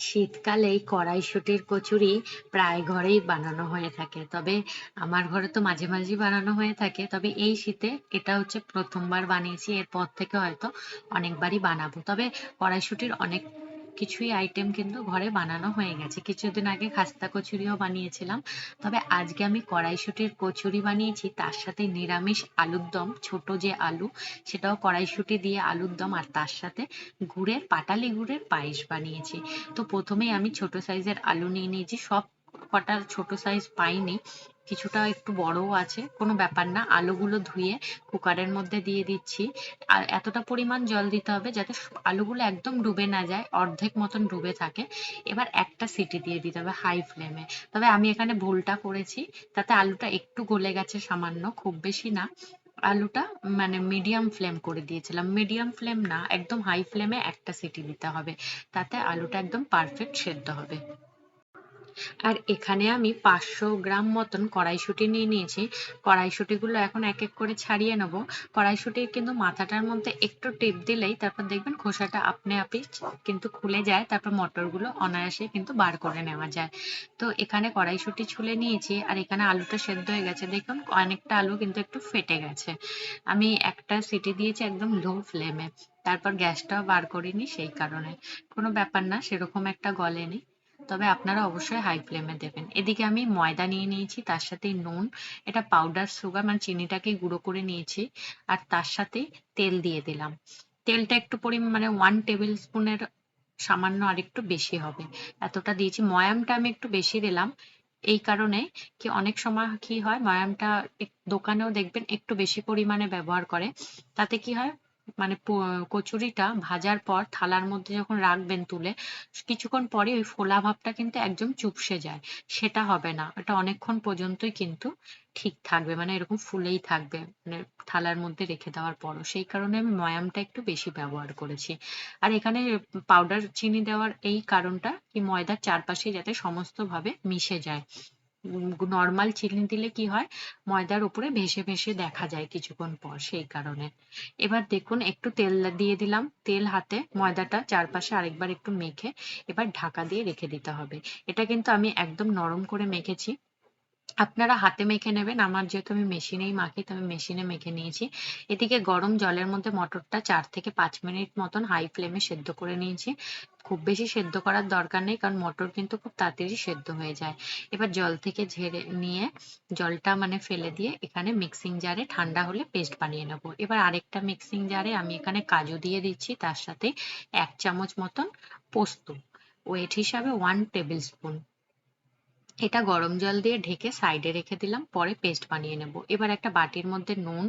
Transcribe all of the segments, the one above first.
শীতকালে এই কড়াইশুঁটির কচুরি প্রায় ঘরেই বানানো হয়ে থাকে। তবে আমার ঘরে তো মাঝে মাঝেই বানানো হয়ে থাকে। তবে এই শীতে এটা হচ্ছে প্রথমবার বানিয়েছি। এরপর থেকে হয়তো অনেকবারই বানাবো। তবে কড়াইশুঁটির অনেক কিছুই আইটেম কিন্তু ঘরে বানানো হয়ে গেছে। কিছুদিন আগে খাস্তা কচুরিও বানিয়েছিলাম। তবে আজকে আমি কড়াইশুঁটির কচুরি বানিয়েছি। তার সাথে নিরামিষ আলুর দম, ছোট যে আলু, সেটাও কড়াইশুঁটি দিয়ে আলুর দম আর তার সাথে গুড়ের, পাটালি গুড়ের পায়েস বানিয়েছি। তো প্রথমেই আমি ছোট সাইজের আলু নিয়ে নিয়েছি। সব কটা ছোট সাইজ পাইনি, কিছুটা একটু বড়ও আছে, কোনো ব্যাপার না। আলুগুলো ধুয়ে কুকারের মধ্যে দিয়ে দিচ্ছি। আর এতটা পরিমাণ জল দিতে হবে যাতে আলুগুলো একদম ডুবে না যায়, অর্ধেক মতন ডুবে থাকে। এবার একটা সিটি দিয়ে দিতে হবে হাই ফ্লেমে তবে আমি এখানে ভুলটা করেছি, তাতে আলুটা একটু গলে গেছে সামান্য, খুব বেশি না। আলুটা মানে মিডিয়াম ফ্লেম করে দিয়েছিলাম। মিডিয়াম ফ্লেম না, একদম হাই ফ্লেমে একটা সিটি দিতে হবে। তাতে আলুটা একদম পারফেক্ট সেদ্ধ হবে। আর এখানে আমি পাঁচশো গ্রাম মতন কড়াইশুঁটি নিয়ে নিয়েছি। কড়াইশুঁটিগুলো এখন এক এক করে ছাড়িয়ে নেব। কড়াইশুঁটির কিন্তু মাথাটার মধ্যে একটু টিপ দিলেই তারপর দেখবেন খোসাটা আপনি আপনি কিন্তু খুলে যায়, তারপর মটরগুলো অনায়াসে কিন্তু বার করে নেওয়া যায়। তো এখানে কড়াইশুঁটি ছুলে নিয়েছি আর এখানে আলুটা সেদ্ধ হয়ে গেছে। দেখুন অনেকটা আলু কিন্তু একটু ফেটে গেছে। আমি একটা সিটি দিয়েছি একদম লো ফ্লেমে। তারপর গ্যাসটাও বার করিনি সেই কারণে। কোনো ব্যাপার না, সেরকম একটা গলেনি। তবে আপনারা অবশ্যই হাই ফ্লেমে দেবেন। এদিকে আমি ময়দা নিয়ে নিয়েছি, তার সাথে নুন, এটা পাউডার সুগার মানে চিনিটাকে গুঁড়ো করে নিয়েছি, আর তার সাথে তেল দিয়ে দিলাম। তেলটা একটু পরিমাণ মানে ওয়ান টেবিল স্পুনের সামান্য আর একটু বেশি হবে। এতটা দিয়েছি। ময়ামটা আমি একটু বেশি দিলাম, এই কারণে কি অনেক সময় কি হয়, ময়ামটা দোকানেও দেখবেন একটু বেশি পরিমাণে ব্যবহার করে, তাতে কি হয় মানে কচুরিটা ভাজার পর থালার মধ্যে যখন রাখবেন তুলে, কিছুক্ষণ পরে ওই ফোলা ভাবটা কিন্তু একদম চুপসে যায়। সেটা হবে না। এটা অনেকক্ষণ পর্যন্তই কিন্তু ঠিক থাকবে। মানে এরকম ফুলেই থাকবে। মানে থালার মধ্যে রেখে দেওয়ার পরও। সেই কারণে আমি ময়ামটা একটু বেশি ব্যবহার করেছি। আর এখানে পাউডার চিনি দেওয়ার এই কারণটা কি ময়দার চারপাশে যাতে সমস্ত ভাবে মিশে যায়। নর্মাল চিনি দিলে কি হয়? ময়দার উপরে ভেসে ভেসে দেখা যায় কিছুক্ষণ পর সেই কারণে। এবার দেখুন, একটু তেল দিয়ে দিলাম। তেল হাতে, ময়দাটা চারপাশে আরেকবার একটু মেখে এবার ঢাকা দিয়ে রেখে দিতে হবে। এটা কিন্তু আমি একদম নরম করে মেখেছি। আপনারা হাতে মেখে নেবেন। আমার যেহেতু আমি মেশিনেই মাখি, তো আমি মেশিনে মেখে নিয়েছি। এদিকে গরম জলের মধ্যে মটরটা চার থেকে পাঁচ মিনিট মতন হাই ফ্লেমে সেদ্ধ করে নিয়েছি। খুব বেশি সেদ্ধ করার দরকার নেই, কারণ মটর কিন্তু খুব তাড়াতাড়ি সেদ্ধ হয়ে যায়। এবার জল থেকে ঝেড়ে নিয়ে জলটা মানে ফেলে দিয়ে এখানে মিক্সিং জারে ঠান্ডা হলে পেস্ট বানিয়ে নেব। এবার আরেকটা মিক্সিং জারে আমি এখানে কাজু দিয়ে দিচ্ছি, তার সাথে এক চামচ মতন পোস্ত। ওয়েট হিসাবে ওয়ান টেবিল স্পুন এটা গরম জল দিয়ে ঢেকে সাইডে রেখে দিলাম, পরে পেস্ট বানিয়ে নেব। এবার একটা বাটির মধ্যে নুন,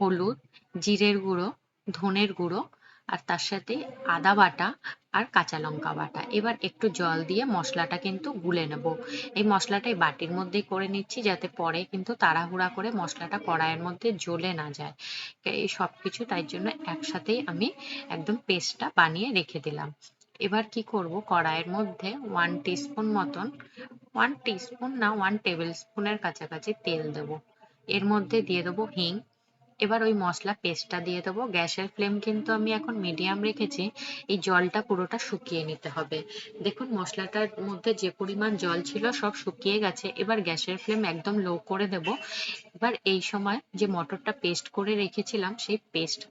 হলুদ, জিরের গুঁড়ো, ধনের গুঁড়ো, আর তার সাথে আদা বাটা আর কাঁচা লঙ্কা বাটা। এবার একটু জল দিয়ে মশলাটা কিন্তু গুলে নেব। এই মশলাটা এই বাটির মধ্যেই করে নিচ্ছি যাতে পরে কিন্তু তাড়াহুড়া করে মশলাটা কড়াইয়ের মধ্যে জ্বলে না যায়। এই সব কিছু তাই জন্য একসাথেই আমি একদম পেস্টটা বানিয়ে রেখে দিলাম। এবার কি করব? কড়াইয়ের মধ্যে ওয়ান টিস্পুন মতন ওয়ান টিস্পুন না ওয়ান টেবিল স্পুনের কাছাকাছি তেল দেব। এর মধ্যে দিয়ে দেবো হিং। এবার ওই মশলা পেস্টটা দিয়ে দেবো। গ্যাসের ফ্লেম কিন্তু আমি এখন মিডিয়াম রেখেছি। এই জলটা পুরোটা শুকিয়ে নিতে হবে। দেখুন, মশলাটার মধ্যে যে পরিমাণ জল ছিল সব শুকিয়ে গেছে। এবার গ্যাসের ফ্লেম একদম লো করে দেব। এবার এই সময় যে মটরটা পেস্ট করে রেখেছিলাম, সেই পেস্ট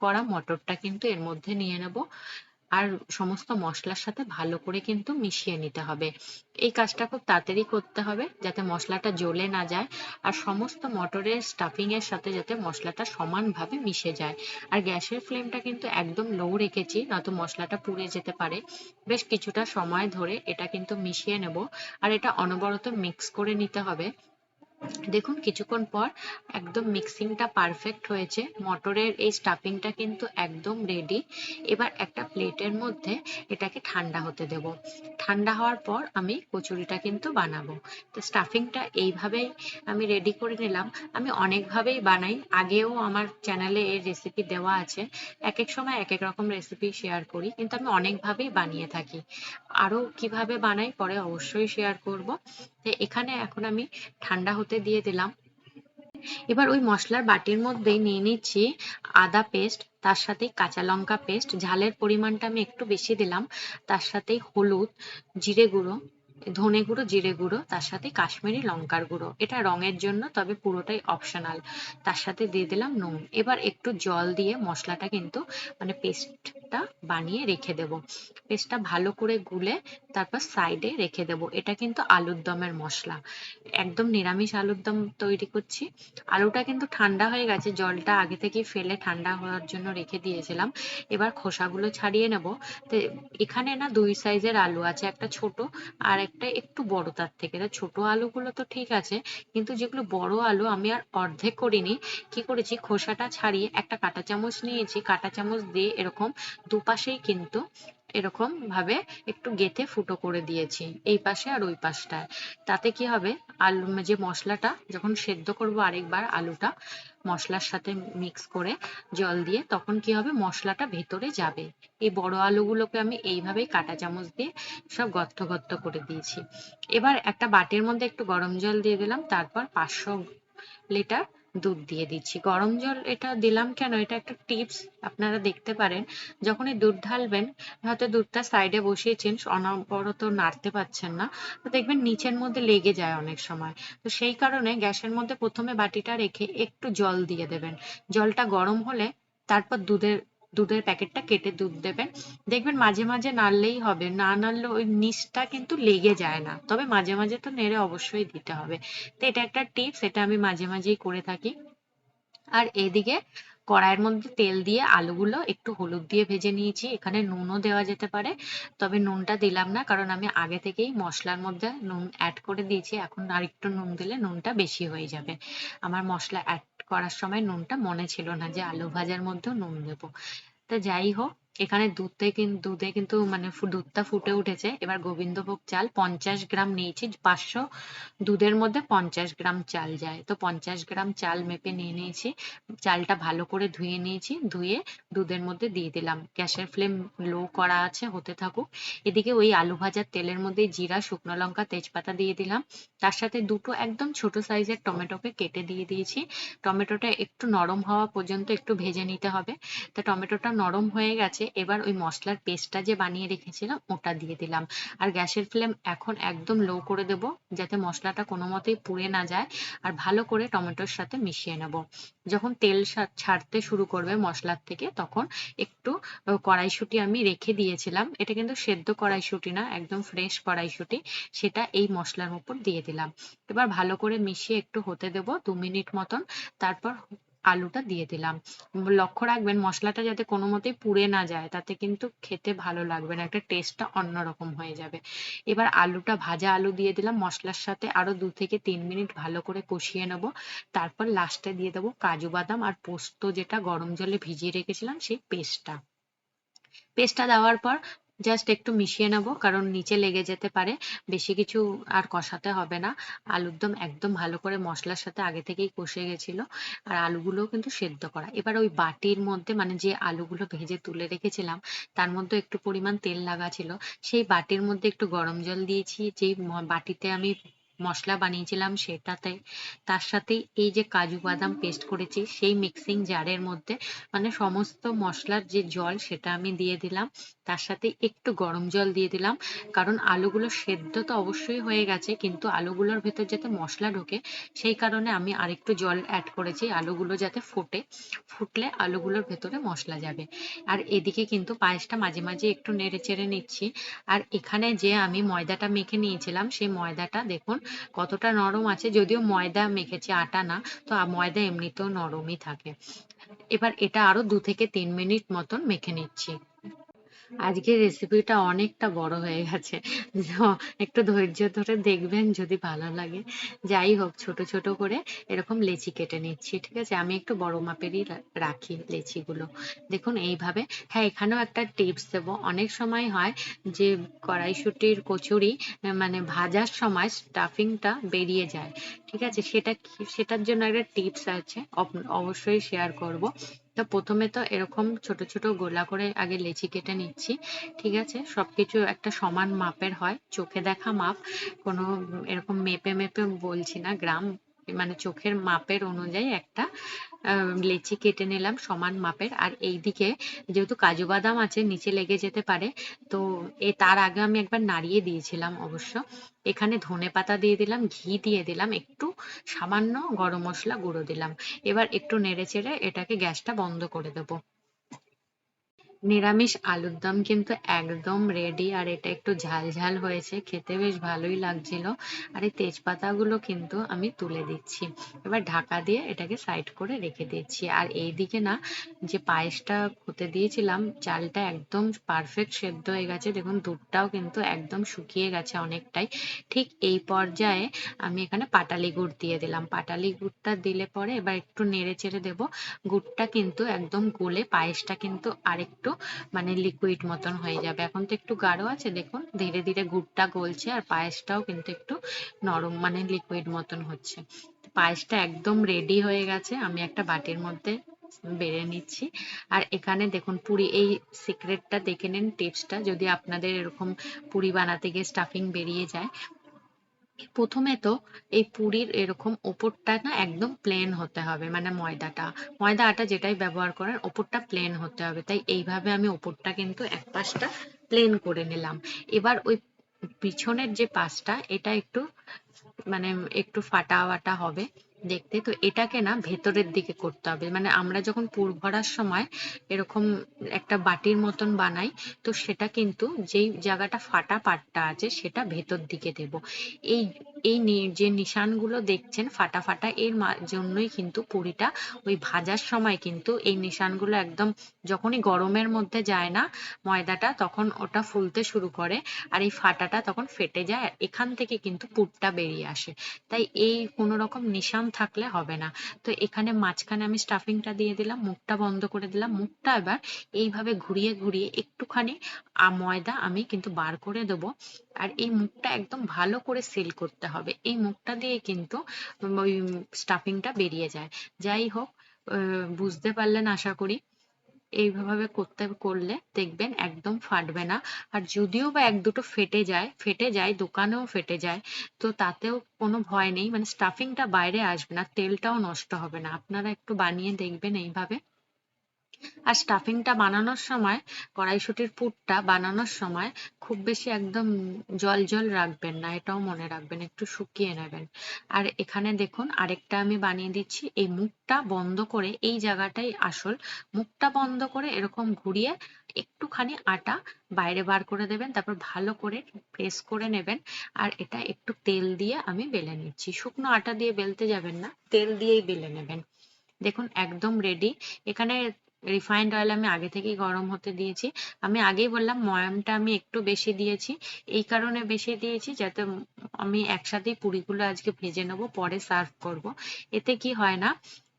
করা মটরটা কিন্তু এর মধ্যে নিয়ে নেব। আর সমস্ত মশলার সাথে ভালো করে কিন্তু মিশিয়ে নিতে হবে। এই কাজটা খুব তাড়াতাড়ি করতে হবে যাতে মশলাটা জ্বলে না যায় আর সমস্ত মটরের স্টাফিং এর সাথে যাতে মশলাটা সমানভাবে মিশে যায়। আর গ্যাসের ফ্লেমটা কিন্তু একদম লো রেখেছি, নয়তো মশলাটা পুড়ে যেতে পারে। বেশ কিছুটা সময় ধরে এটা কিন্তু মিশিয়ে নেব। আর এটা অনবরত মিক্স করে নিতে হবে। দেখুন, কিছুক্ষণ পর একদম মিক্সিংটা পারফেক্ট হয়েছে। মটরের এই স্টাফিংটা কিন্তু একদম রেডি এবার একটা প্লেটের মধ্যে এটাকে ঠান্ডা হতে দেব। ঠান্ডা হওয়ার পর আমি কচুরিটা কিন্তু বানাবো। তো স্টাফিংটা এইভাবেই আমি রেডি করে নিলাম। আমি অনেকভাবেই বানাই। আগেও আমার চ্যানেলে এর রেসিপি দেওয়া আছে। এক এক সময় এক এক রকম রেসিপি শেয়ার করি, কিন্তু আমি অনেকভাবেই বানিয়ে থাকি। আরও কীভাবে বানাই পরে অবশ্যই শেয়ার করব। তো এখানে এখন আমি ঠান্ডা হতে দিয়ে দিলাম। এবার ওই মশলার বাটির মধ্যেই নিয়ে নিচ্ছি আদা পেস্ট, তার সাথে কাঁচা লঙ্কা পেস্ট। ঝালের পরিমাণটা আমি একটু বেশি দিলাম, তার সাথে হলুদ, জিরে গুঁড়ো, ধনে গুঁড়ো, জিরে গুঁড়ো, তার সাথে কাশ্মীরি লঙ্কার গুঁড়ো। এটা রঙের জন্য, তবে পুরোটাই অপশনাল তার সাথে দিয়ে দিলাম নুন। এবার একটু জল দিয়ে মশলাটা কিন্তু মানে পেস্টটা বানিয়ে রেখে দেব। পেস্টটা ভালো করে গুলে তারপর সাইডে রেখে দেব। এটা কিন্তু আলুর দমের মশলা। একদম নিরামিষ আলুর দম তৈরি করছি। আলুটা কিন্তু ঠান্ডা হয়ে গেছে। জলটা আগে থেকেই ফেলে ঠান্ডা হওয়ার জন্য রেখে দিয়েছিলাম। এবার খোসাগুলো ছাড়িয়ে নেব। তো এখানে না দুই সাইজের আলু আছে, একটা ছোট আর একটা একটু বড় তার থেকে। ছোট আলুগুলো তো ঠিক আছে, কিন্তু যেগুলো বড় আলু আমি আর অর্ধেক করিনি। কি করেছি? খোসাটা ছাড়িয়ে একটা কাঁটা চামচ নিয়েছি। কাঁটা চামচ দিয়ে এরকম দুপাশেই কিন্তু এরকম ভাবে একটু গেথে ফুটো করে দিয়েছি, এই পাশে আর ওই পাশটায়। তাতে কি হবে? আলু যে মশলাটা, যখন সেদ্ধ করব আরেকবার আলুটা মশলার সাথে মিক্স করে জল দিয়ে, তখন কি হবে? মশলাটা ভেতরে যাবে। এই বড় আলুগুলোকে আমি এইভাবেই কাঁটা চামচ দিয়ে সব গর্ত গর্ত করে দিয়েছি। এবার একটা বাটির মধ্যে একটু গরম জল দিয়ে দিলাম, তারপর পাঁচশো লিটার দুধ দিয়ে দিচ্ছি। গরম জল এটা দিলাম কেন? এটা একটা টিপস, আপনারা দেখতে পারেন। যখনই দুধ ঢালবেন, হয়তো দুধটা সাইডে বসিয়েছেন, অনবরত নাড়তে পারছেন না। তো দেখবেন নিচের মধ্যে লেগে যায় অনেক সময়। তো সেই কারণে গ্যাসের মধ্যে প্রথমে বাটিটা রেখে একটু জল দিয়ে দেবেন। জলটা গরম হলে তারপর দুধের দুধের প্যাকেটটা কেটে দুধ দেবেন। দেখবেন মাঝে মাঝে নাড়লেই হবে, না নাড়লে ওই নিচটা কিন্তু লেগে যায় না। তবে মাঝে মাঝে তো নেড়ে অবশ্যই দিতে হবে। তো এটা একটা টিপস, এটা আমি মাঝে মাঝেই করে থাকি। আর এদিকে কড়াইয়ের মধ্যে তেল দিয়ে আলুগুলো একটু হলুদ দিয়ে ভেজে নিয়েছি। এখানে নুনও দেওয়া যেতে পারে, তবে নুনটা দিলাম না, কারণ আমি আগে থেকেই মশলার মধ্যে নুন অ্যাড করে দিয়েছি। এখন আর একটু নুন দিলে নুনটা বেশি হয়ে যাবে। আমার মশলা অ্যাড করার সময় নুনটা মনে ছিল না যে আলু ভাজার মধ্যেও নুন দেবো। তা যাই হোক এখানে দুধে কিন্তু দুধে কিন্তু মানে দুধটা ফুটে উঠেছে। এবার গোবিন্দভোগ চাল পঞ্চাশ গ্রাম নিয়েছি, পাঁচশো দুধের মধ্যে পঞ্চাশ গ্রাম চাল যায়। তো পঞ্চাশ গ্রাম চাল মেপে নিয়ে নিয়েছি, চালটা ভালো করে ধুয়ে নিয়েছি, ধুয়ে দুধের মধ্যে দিয়ে দিলাম। গ্যাসের ফ্লেম লো করা আছে, হতে থাকুক। এদিকে ওই আলু ভাজার তেলের মধ্যে জিরা, শুকনো লঙ্কা, তেজপাতা দিয়ে দিলাম। তার সাথে দুটো একদম ছোট সাইজের টমেটোকে কেটে দিয়ে দিয়েছি। টমেটোটা একটু নরম হওয়া পর্যন্ত একটু ভেজে নিতে হবে। তো টমেটোটা নরম হয়ে গেছে এবার ওই মশলার পেস্টটা যে বানিয়ে রেখেছিলাম, ওটা দিয়ে দিলাম। আর গ্যাসের ফ্লেম এখন একদম লো করে দেব, যাতে মশলাটা কোনো মতেই পুড়ে না যায়। আর ভালো করে টমেটোর সাথে মিশিয়ে নেব। যখন তেল ছাড়তে শুরু করবে মশলার থেকে, তখন একটু কড়াইশুঁটি আমি রেখে দিয়েছিলাম। এটা কিন্তু সেদ্ধ কড়াইশুঁটি না, একদম ফ্রেশ কড়াইশুঁটি। সেটা এই মশলার উপর দিয়ে দিলাম। এবার ভালো করে মিশিয়ে একটু হতে দেব দু মিনিট মতন। তারপর আলুটা দিয়ে দিলাম। লক্ষ্য রাখবেন, মশলাটা যাতে কোনো মতেই পুড়ে না যায়, তাতে কিন্তু খেতে ভালো লাগবে না, একটা টেস্টটা অন্যরকম হয়ে যাবে। এবার আলুটা, ভাজা আলু দিয়ে দিলাম, মশলার সাথে আরও দু থেকে তিন মিনিট ভালো করে কষিয়ে নেব। তারপর লাস্টে দিয়ে দেবো কাজু বাদাম আর পোস্ত, যেটা গরম জলে ভিজিয়ে রেখেছিলাম, সেই পেস্টটা পেস্টটা দেওয়ার পর জাস্ট একটু মিশিয়ে নেব, কারণ নিচে লেগে যেতে পারে। বেশি কিছু আর কষাতে হবে না। আলুর দম একদম ভালো করে মশলার সাথে আগে থেকেই কষে গেছিল। আর আলুগুলোও কিন্তু সেদ্ধ করা। এবার ওই বাটির মধ্যে মানে যে আলুগুলো ভেজে তুলে রেখেছিলাম, তার মধ্যে একটু পরিমাণ তেল লাগা ছিল। সেই বাটির মধ্যে একটু গরম জল দিয়েছি। যেই বাটিতে আমি মশলা বানিয়েছিলাম সেটাতে, তার সাথে এই যে কাজু বাদাম পেস্ট করেছি, সেই মিক্সিং জারের মধ্যে মানে সমস্ত মশলার যে জল, সেটা আমি দিয়ে দিলাম। তার সাথে একটু গরম জল দিয়ে দিলাম। কারণ আলুগুলো সেদ্ধ তো অবশ্যই হয়ে গেছে, কিন্তু আলুগুলোর ভেতর যাতে মশলা ঢোকে, সেই কারণে আমি আরেকটু জল অ্যাড করেছি আলুগুলো যাতে ফোটে। ফুটলে আলুগুলোর ভেতরে মশলা যাবে। আর এদিকে কিন্তু পায়েসটা মাঝে মাঝে একটু নেড়ে চেড়ে নিচ্ছি। আর এখানে যে আমি ময়দাটা মেখে নিয়েছিলাম, সেই ময়দাটা দেখুন কতটা নরম আছে। যদিও ময়দা মেখেছি, আটা না, তো ময়দা এমনিতেও নরমই থাকে। এবার এটা আরও দু থেকে তিন মিনিট মতন মেখে নিচ্ছি। আজকের রেসিপিটা অনেকটা বড় হয়ে গেছে। একটু ধৈর্য ধরে দেখবেন যদি ভালো লাগে। যাই হোক, ছোট ছোট করে এরকম লেচি কেটে নিচ্ছি, ঠিক আছে? আমি একটু বড় মাপেরই রাখি লেচিগুলো। দেখুন, এইভাবে। হ্যাঁ এখানেও একটা টিপস দেব। অনেক সময় হয় যে কড়াইশুটির কচুরি মানে ভাজার সময় স্টাফিংটা বেরিয়ে যায়, ঠিক আছে? সেটা সেটার জন্য একটা টিপস আছে। অবশ্যই শেয়ার করব। তো প্রথমে তো এরকম ছোট ছোট গোলা করে আগে লেচি কেটে নিচ্ছি, ঠিক আছে? সবকিছু একটা সমান মাপের হয়, চোখে দেখা মাপ, কোনো এরকম মেপে মেপে বলছি না, গ্রাম মানে চোখের মাপের অনুযায়ী একটা লেচি কেটে নিলাম সমান মাপের। আর এইদিকে যেহেতু কাজু বাদাম আছে, নিচে লেগে যেতে পারে, তো এ তার আগে আমি একবার নাড়িয়ে দিয়েছিলাম অবশ্য। এখানে ধনে পাতা দিয়ে দিলাম, ঘি দিয়ে দিলাম, একটু সামান্য গরম মশলা গুঁড়ো দিলাম। এবার একটু নেড়ে চেড়ে এটাকে গ্যাসটা বন্ধ করে দেবো। নিরামিষ আলুর দম কিন্তু একদম রেডি আর এটা একটু ঝাল ঝাল হয়েছে। খেতে বেশ ভালোই লাগছিল। আর এই তেজপাতাগুলো কিন্তু আমি তুলে দিচ্ছি। এবার ঢাকা দিয়ে এটাকে সাইড করে রেখে দিচ্ছি। আর এইদিকে না, যে পায়েসটা হতে দিয়েছিলাম, চালটা একদম পারফেক্ট সেদ্ধ হয়ে গেছে। দেখুন, দুধটাও কিন্তু একদম শুকিয়ে গেছে অনেকটাই। ঠিক এই পর্যায়ে আমি এখানে পাটালি গুড় দিয়ে দিলাম। পাটালি গুড়টা দিলে পরে এবার একটু নেড়ে চেড়ে দেবো। গুড়টা কিন্তু একদম গলে, পায়েসটা কিন্তু আরেকটু মানে লিকুইড মতন হয়ে যাবে। এখন তো একটু গাঢ় আছে, দেখুন, ধীরে ধীরে গুড়টা গলছে আর পায়েসটাও কিন্তু একটু নরম মানে লিকুইড মতন হচ্ছে। পায়েসটা একদম রেডি হয়ে গেছে, আমি একটা বাটির মধ্যে বেড়ে নিচ্ছি। আর এখানে দেখুন, পুরি, এই সিক্রেটটা দেখে নিন টিপসটা যদি আপনাদের এরকম পুরি বানাতে গিয়ে স্টাফিং বেরিয়ে যায় প্রথমে তো এই পুরীর এরকম ওপরটা না একদম প্লেন হতে হবে মানে ময়দাটা। ময়দা আটা যেটাই ব্যবহার করেন, ওপরটা প্লেন হতে হবে। তাই এইভাবে আমি ওপরটা কিন্তু এক পাশটা প্লেন করে নিলাম। এবার ওই পিছনের যে পাশটা, এটা একটু মানে একটু ফাটা ফাটা হবে। দেখতে, তো এটাকে না ভেতরের দিকে করতে হবে। মানে আমরা যখন পুর ভরার সময় এরকম একটা বাটির মতন বানাই, তো সেটা কিন্তু যেই জায়গাটা ফাটা পাটটা আছে, সেটা ভেতর দিকে দেব। এই এই যে নিশানগুলো দেখছেন ফাটা ফাটা, এর জন্যই কিন্তু পুরিটা ওই ভাজার সময় কিন্তু এই নিশানগুলো একদম যখনই গরমের মধ্যে যায় না ময়দাটা, তখন ওটা ফুলতে শুরু করে আর এই ফাটাটা তখন ফেটে যায় এখান থেকে কিন্তু পুরটা বেরিয়ে আসে। তাই এই কোনো রকম নিশান থাকলে হবে না। তো এখানে মাঝখানে আমি স্টাফিংটা দিয়ে দিলাম, মুখটা বন্ধ করে দিলাম। মুখটা এবার এইভাবে ঘুরিয়ে ঘুরিয়ে একটুখানি ময়দা আমি কিন্তু বার করে দেবো। আর এই মুখটা একদম ভালো করে সিল করতে হবে। এই মুখটা দিয়ে কিন্তু ওই স্টাফিংটা বেরিয়ে যায়। যাই হোক বুঝতে পারলেন আশা করি। এইভাবে করতে, করলে দেখবেন একদম ফাটবে না। আর যদিও বা এক দুটো ফেটে যায় ফেটে যায়, দোকানেও ফেটে যায়, তো তাতেও কোনো ভয় নেই। মানে স্টাফিংটা বাইরে আসবে না, তেলটাও নষ্ট হবে না। আপনারা একটু বানিয়ে দেখবেন এইভাবে। আর স্টাফিংটা বানানোর সময়, কড়াইশুঁটির পুরটা বানানোর সময় খুব বেশি একদম জল জল রাখবেন না, এটাও মনে রাখবেন, একটু শুকিয়ে নেবেন। আর এখানে দেখুন, আরেকটা আমি বানিয়ে দিচ্ছি, এই মুখটা বন্ধ করে, এই জায়গাটাই আসল, মুখটা বন্ধ করে এরকম ঘুরিয়ে একটুখানি আটা বাইরে বার করে দেবেন, তারপর ভালো করে প্রেস করে নেবেন, আর এটা একটু তেল দিয়ে আমি বেলে নিচ্ছি। শুকনো আটা দিয়ে বেলতে যাবেন না, তেল দিয়েই বেলে নেবেন। দেখুন, একদম রেডি এখানে রিফাইন্ড অয়েল আমি আগে থেকেই গরম হতে দিয়েছি। আমি আগেই বললাম ময়ামটা আমি একটু বেশি দিয়েছি। এই কারণে বেশি দিয়েছি যাতে আমি একসাথেই পুরিগুলো আজকে ভেজে নেব, পরে সার্ভ করব। এতে কি হয় না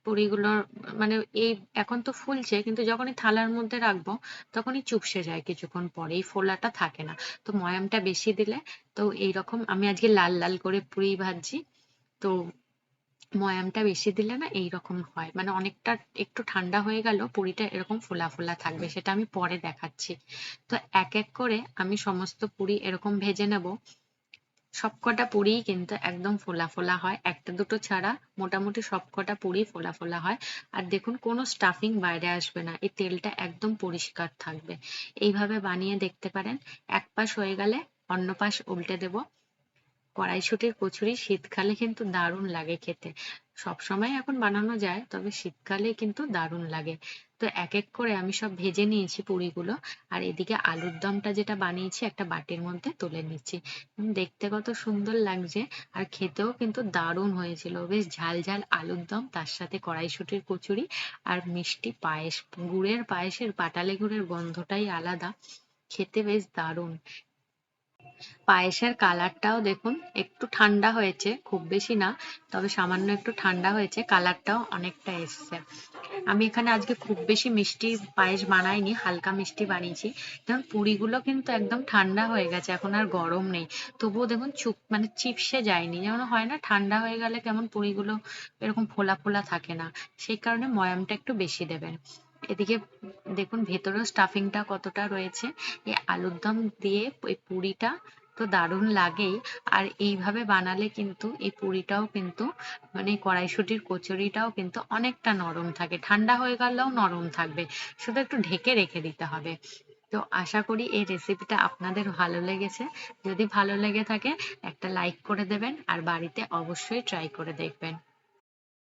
পুরিগুলোর মানে এই এখন তো ফুলছে, কিন্তু যখনই থালার মধ্যে রাখব তখনই চুপসে যায় কিছুক্ষণ পরে, এই ফোলাটা থাকে না। তো ময়ামটা বেশি দিলে তো এইরকম আমি আজকে লাল লাল করে পুরি ভাজছি। তো ময়ামটা বেশি দিলে না এইরকম হয়। মানে অনেকটা একটু ঠান্ডা হয়ে গেল, পুরিটা এরকম ফোলা ফোলা থাকবে, সেটা আমি পরে দেখাচ্ছি। তো এক এক করে আমি সমস্ত পুরি এরকম ভেজে নেব। সবকটা পুরিই কিন্তু একদম ফোলা ফোলা হয়, একটা দুটো ছাড়া মোটামুটি সবকটা পুরি ফোলা ফোলা হয়। আর দেখুন, কোনো স্টাফিং বাইরে আসবে না, এই তেলটা একদম পরিষ্কার থাকবে। এইভাবে বানিয়ে দেখতে পারেন, এক পাশ হয়ে গেলে অন্য পাশ উল্টে দেব। কড়াইশুঁটির কচুরি শীতকালে কিন্তু দারুণ লাগে খেতে। সবসময় এখন বানানো যায়, তবে শীতকালে কিন্তু দারুণ লাগে। তো এক এক করে আমি সব ভেজে নিয়েছি পুরিগুলো, আর এদিকে আলুর দমটা যেটা বানিয়েছি একটা বাটির মধ্যে তুলে নিচ্ছি। দেখতে কত সুন্দর লাগছে, আর খেতেও কিন্তু দারুণ হয়েছিল। বেশ ঝাল ঝাল আলুর দম, তার সাথে কড়াইশুঁটির কচুরি, আর মিষ্টি পায়েস, গুড়ের পায়েসের পাটালি গুড়ের গন্ধটাই আলাদা। খেতে বেশ দারুণ। পায়েসের কালারটাও দেখুন, একটু ঠান্ডা হয়েছে, খুব বেশি না, তবে সামান্য একটু ঠান্ডা হয়েছে, কালারটাও অনেকটা এসছে। আমি এখানে আজকে খুব বেশি মিষ্টি পায়েস বানাইনি, হালকা মিষ্টি বানিয়েছি। যেমন পুরিগুলো কিন্তু একদম ঠান্ডা হয়ে গেছে, এখন আর গরম নেই। তবুও দেখুন, চুপ মানে চিপসে যায়নি, যেমন হয় না, ঠান্ডা হয়ে গেলে কেমন পুরিগুলো এরকম ফোলা ফোলা থাকে না, সেই কারণে ময়ামটা একটু বেশি দেবেন। এদিকে দেখুন ভেতরেও স্টাফিংটা কতটা রয়েছে। এই আলুর দম দিয়ে ওই পুরিটা তো দারুণ লাগেই আর এইভাবে বানালে কিন্তু এই পুরিটাও কিন্তু মানে কড়াইশুটির কচুরিটাও কিন্তু অনেকটা নরম থাকে। ঠান্ডা হয়ে গেলেও নরম থাকবে। শুধু একটু ঢেকে রেখে দিতে হবে। তো আশা করি এই রেসিপিটা আপনাদের ভালো লেগেছে। যদি ভালো লেগে থাকে, একটা লাইক করে দেবেন। আর বাড়িতে অবশ্যই ট্রাই করে দেখবেন।